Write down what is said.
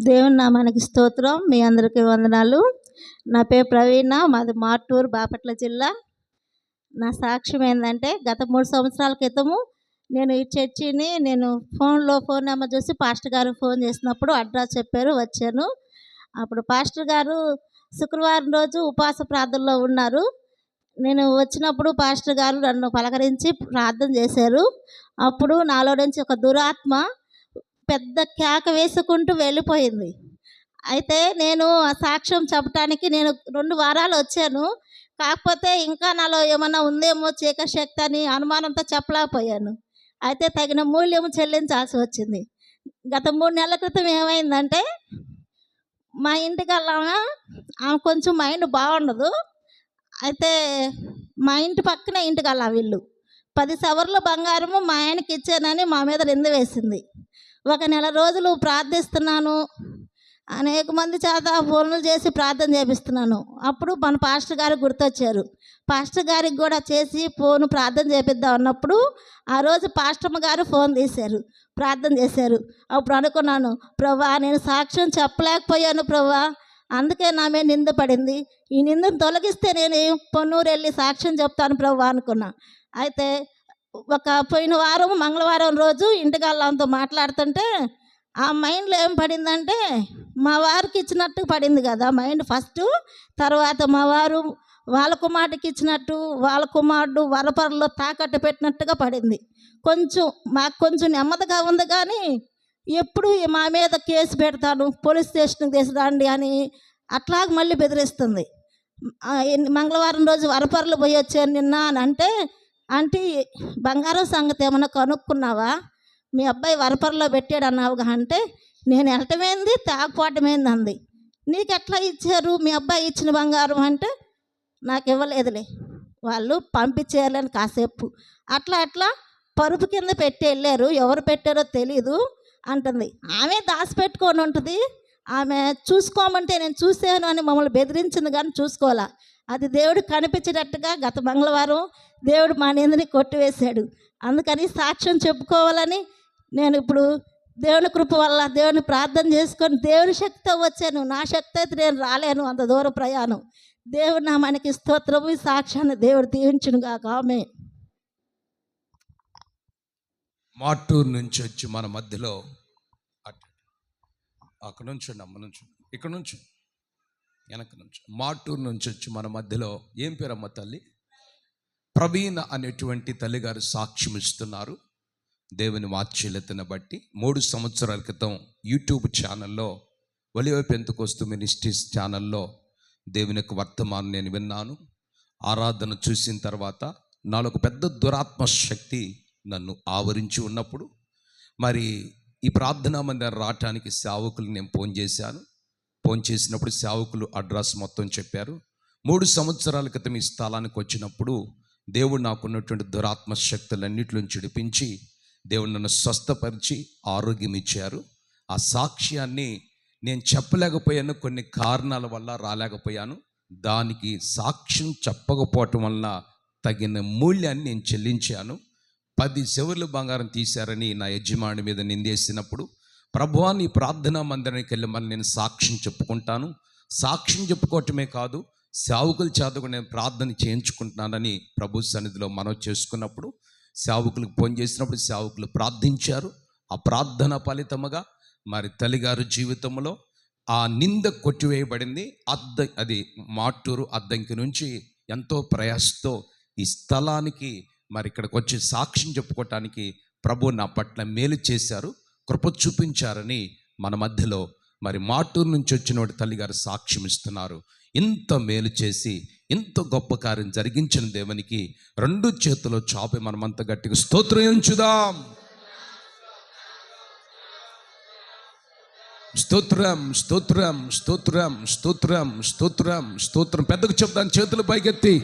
దేవుని నామానికి స్తోత్రం. మీ అందరికీ వందనాలు. నా పేరు ప్రవీణ. మాది మార్టూరు బాపట్ల జిల్లా. నా సాక్ష్యం ఏంటంటే గత మూడు సంవత్సరాల క్రితము నేను ఈ చర్చిని నేను ఫోన్లో ఫోన్ నెంబర్ చూసి పాస్టర్ గారు ఫోన్ చేసినప్పుడు అడ్రస్ చెప్పారు వచ్చాను. అప్పుడు పాస్టర్ గారు శుక్రవారం రోజు ఉపవాస ప్రార్థనలో ఉన్నారు. నేను వచ్చినప్పుడు పాస్టర్ గారు నన్ను పలకరించి ప్రార్థన చేశారు. అప్పుడు నాలో నుంచి ఒక దురాత్మ పెద్ద కేక వేసుకుంటూ వెళ్ళిపోయింది. అయితే నేను ఆ సాక్ష్యం చెప్పడానికి నేను రెండు వారాలు వచ్చాను. కాకపోతే ఇంకా నాలో ఏమన్నా ఉందేమో చీక శక్తి అని అనుమానంతో చెప్పలేకపోయాను. అయితే తగిన మూల్యం చెల్లించాల్సి వచ్చింది. గత మూడు నెలల క్రితం ఏమైందంటే మా ఇంటికి వెళ్ళామా ఆమె కొంచెం మైండ్ బాగుండదు. అయితే మా ఇంటి పక్కనే ఇంటికి వెళ్ళాం వీళ్ళు. పది సవర్ల బంగారము మా ఆయనకి ఇచ్చానని మా మీద నింద వేసింది. ఒక నెల రోజులు ప్రార్థిస్తున్నాను. అనేక మంది చేత ఫోన్లు చేసి ప్రార్థన చేపిస్తున్నాను. అప్పుడు మన పాస్టర్ గారు గుర్తొచ్చారు. పాస్టర్ గారికి కూడా చేసి ఫోన్ ప్రార్థన చేపిద్దాం అన్నప్పుడు ఆ రోజు పాస్టమ్మ గారు ఫోన్ తీశారు. ప్రార్థన చేశారు. అప్పుడు అనుకున్నాను ప్రభా నేను సాక్ష్యం చెప్పలేకపోయాను ప్రభా. అందుకే నా మీద నింద పడింది. ఈ నిందను తొలగిస్తే నేను పొన్నూరు వెళ్ళి సాక్ష్యం చెప్తాను ప్రభా అనుకున్నా. అయితే ఒక పోయిన వారం మంగళవారం రోజు ఇంటికల్లాంతో మాట్లాడుతుంటే ఆ మైండ్లో ఏం పడిందంటే మా వారికి ఇచ్చినట్టు పడింది కదా మైండ్ ఫస్ట్. తర్వాత మా వారు వాళ్ళ కుమారుడికి ఇచ్చినట్టు వాళ్ళ కుమారుడు వరపరలో తాకట్టు పెట్టినట్టుగా పడింది. కొంచెం మాకు కొంచెం నెమ్మదిగా ఉంది కానీ ఎప్పుడు మా మీద కేసు పెడతాను పోలీస్ స్టేషన్కి తీసుకురండి అని అట్లాగ మళ్ళీ బెదిరిస్తుంది. మంగళవారం రోజు వరపర్లు పోయి వచ్చాను నిన్న అని అంటే అంటే బంగారం సంగతి ఏమన్నా కనుక్కున్నావా? మీ అబ్బాయి వరపరలో పెట్టాడు అన్నావుగా అంటే నేను వెళ్ళటమేంది తాగపోవటమేంది అంది నీకు ఎట్లా ఇచ్చారు మీ అబ్బాయి ఇచ్చిన బంగారం అంటే? నాకు ఇవ్వలేదులే. వాళ్ళు పంపించేయాలని కాసేపు. అట్లా అట్లా పరుపు కింద పెట్టి వెళ్ళారు. ఎవరు పెట్టారో తెలీదు అంటుంది. ఆమె దాచిపెట్టుకొని ఉంటుంది. ఆమె చూసుకోమంటే నేను చూశాను అని మమ్మల్ని బెదిరించింది కానీ చూసుకోవాలా. అది దేవుడు కనిపించేటట్టుగా గత మంగళవారం దేవుడు మా నిందని కొట్టివేశాడు. అందుకని సాక్ష్యం చెప్పుకోవాలని నేను ఇప్పుడు దేవుని కృప వల్ల దేవుని ప్రార్థన చేసుకొని దేవుని శక్తితో వచ్చాను. నా శక్తి అయితే నేను రాలేను అంత దూర ప్రయాణం. దేవుడు నా మనకి స్తోత్రము సాక్ష్యాన్ని దేవుడు దీవించును కాక ఆమె మాటూరు నుంచి వచ్చి మన మధ్యలో అక్కడ నుంచి అమ్మ నుంచి ఇక్కడ నుంచి వెనక నుంచి. మాటూరు నుంచి వచ్చి మన మధ్యలో ఏం పేరమ్మ తల్లి? ప్రవీణ అనేటువంటి తల్లిగారు సాక్ష్యం ఇస్తున్నారు. దేవుని వాత్సల్యతను బట్టి మూడు సంవత్సరాల క్రితం యూట్యూబ్ ఛానల్లో ఒలివైపు పెంతుకొస్తు మినిస్ట్రీస్ ఛానల్లో దేవుని యొక్క వర్తమానం నేను విన్నాను. ఆరాధన చూసిన తర్వాత నాలో ఒక పెద్ద దురాత్మ శక్తి నన్ను ఆవరించి ఉన్నప్పుడు మరి ఈ ప్రార్థనా మందిరం రావటానికి సేవకులు నేను ఫోన్ చేశాను. ఫోన్ చేసినప్పుడు సేవకులు అడ్రస్ మొత్తం చెప్పారు. మూడు సంవత్సరాల క్రితం ఈ స్థలానికి వచ్చినప్పుడు దేవుడు నాకున్నటువంటి దురాత్మ శక్తులన్నింటిలో విడిపించి దేవుడు నన్ను స్వస్థపరిచి ఆరోగ్యం ఇచ్చారు. ఆ సాక్ష్యాన్ని నేను చెప్పలేకపోయాను. కొన్ని కారణాల వల్ల రాలేకపోయాను. దానికి సాక్ష్యం చెప్పకపోవటం వల్ల తగిన మూల్యాన్ని నేను చెల్లించాను. పది చెవులు బంగారం తీశారని నా యజమాని మీద నిందేసినప్పుడు ప్రభువా నీ ప్రార్థనా మందిరానికి వెళ్ళి మళ్ళీ నేను సాక్ష్యం చెప్పుకుంటాను. సాక్ష్యం చెప్పుకోవటమే కాదు సేవకులు చేత నేను ప్రార్థన చేయించుకుంటున్నానని ప్రభు సన్నిధిలో మనం చేసుకున్నప్పుడు సేవకులకు ఫోన్ చేసినప్పుడు సేవకులు ప్రార్థించారు. ఆ ప్రార్థన ఫలితముగా మరి తల్లిగారు జీవితంలో ఆ నింద కొట్టివేయబడింది. అద్ద అది మాటూరు అద్దంకి నుంచి ఎంతో ప్రయాసతో ఈ స్థలానికి మరి ఇక్కడికి వచ్చి సాక్ష్యం చెప్పుకోవటానికి ప్రభు నా పట్ల మేలు చేశారు కృప చూపించారని మన మధ్యలో మరి మాటూరు నుంచి వచ్చిన తల్లిగారు సాక్ష్యం ఇస్తున్నారు. ఇంత మేలు చేసి ఇంత గొప్ప కార్యం జరిగించిన దేవునికి రెండు చేతులు చాపి మనమంత గట్టిగా స్తోత్రం ఎంచుదాం స్తోత్రం స్తోత్రం స్తోత్రం స్తోత్రం స్తోత్రం స్తోత్రం. పెద్దకు చెప్తాను చేతులు పైకెత్తి.